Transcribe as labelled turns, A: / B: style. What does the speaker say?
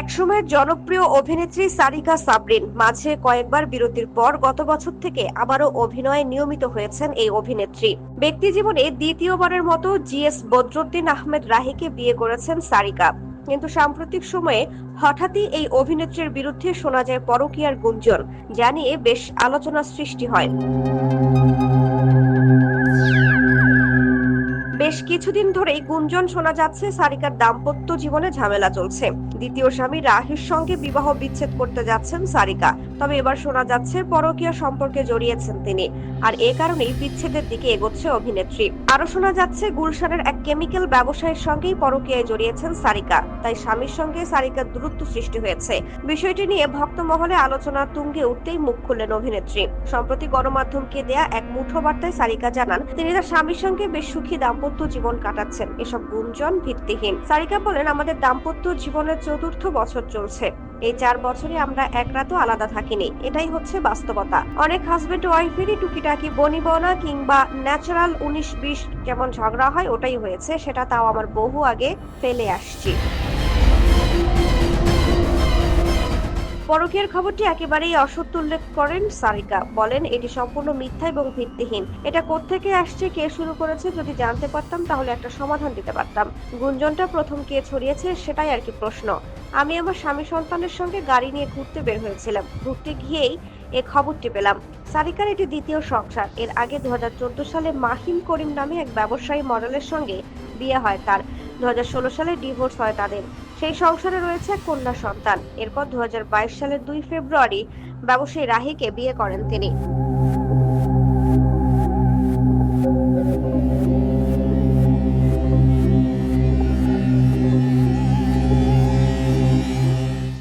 A: একসময় জনপ্রিয় অভিনেত্রী সারিকা সাবরিন মাঝে কয়েকবার বিরতির পর গত বছর থেকে আবারও অভিনয়ে নিয়মিত হয়েছেন এই অভিনেত্রী। ব্যক্তি জীবনে দ্বিতীয়বারের মতো জিএস বদরুদ্দিন আহমেদ রাহিকে বিয়ে করেছেন সারিকা। কিন্তু সাম্প্রতিক সময়ে হঠাৎই এই অভিনেত্রীর বিরুদ্ধে শোনা যায় পরকীয়ার গুঞ্জন, যা নিয়ে বেশ আলোচনার সৃষ্টি হয়। বেশ কিছুদিন ধরেই গুঞ্জন শোনা যাচ্ছে, সারিকার দাম্পত্য জীবনে ঝামেলা চলছে। দ্বিতীয় স্বামী রাহির সঙ্গে বিবাহ বিচ্ছেদ করতে যাচ্ছেন সারিকা। তবে এবার শোনা যাচ্ছে পরকীয়া সম্পর্কে জড়িয়েছেন তিনি। আর এ কারণেই বিচ্ছেদের দিকে এগোচ্ছে অভিনেত্রী। আরও শোনা যাচ্ছে, গুলশানের এক কেমিক্যাল ব্যবসায়ীর সঙ্গেই পরকীয়ায় জড়িয়েছেন সারিকা। তাই স্বামীর সঙ্গে সারিকার দূরত্ব সৃষ্টি হয়েছে। বিষয়টি নিয়ে ভক্ত মহলে আলোচনা তুঙ্গে উঠতেই মুখ খুললেন অভিনেত্রী। সম্প্রতি গণমাধ্যমকে দেয়া এক মুঠো বার্তায় সারিকা জানান, তিনি তার স্বামীর সঙ্গে বেশ সুখী দাম্পত্য জীবন কাটাচ্ছেন। এসব গুঞ্জন ভিত্তিহীন। সারিকা বলেন, আমাদের দাম্পত্য জীবনের চতুর্থ বছর চলছে। এই চার বছরে আমরা এক রাতও আলাদা থাকিনি, এটাই হচ্ছে বাস্তবতা। অনেক হাজবেন্ড ওয়াইফেরই টুকিটাকি বনিবনা কিংবা ন্যাচারাল উনিশ বিশ যেমন ঝগড়া হয়, ওটাই হয়েছে, সেটা তাও আমার বহু আগে ফেলে আসছি। পরকীয়ার খবরটি একেবারেই অসত্য উল্লেখ করেন সারিকা। বলেন, এটি সম্পূর্ণ মিথ্যা এবং ভিত্তিহীন। এটা কোত্থেকে আসছে, কে শুরু করেছে, যদি জানতে পারতাম, তাহলে একটা সমাধান দিতে পারতাম। গুঞ্জনটা প্রথম কে ছড়িয়েছে, সেটাই আর কি প্রশ্ন। আমি আমার স্বামী সন্তানের সঙ্গে গাড়ি নিয়ে ঘুরতে বের হয়েছিলাম। ঘুরতে গিয়েই এ খবরটি পেলাম। সারিকার এটি দ্বিতীয় সংসার। এর আগে দু হাজার চোদ্দ সালে মাহিম করিম নামে এক ব্যবসায়ী মডেলের সঙ্গে বিয়ে হয় তার। দু হাজার ষোলো সালে ডিভোর্স হয় তাদের। সেই সংসারে রয়েছে কন্যা সন্তান। এরপর দু হাজার বাইশ সালের দুই ফেব্রুয়ারি ব্যবসায়ী রাহিকে বিয়ে করেন তিনি।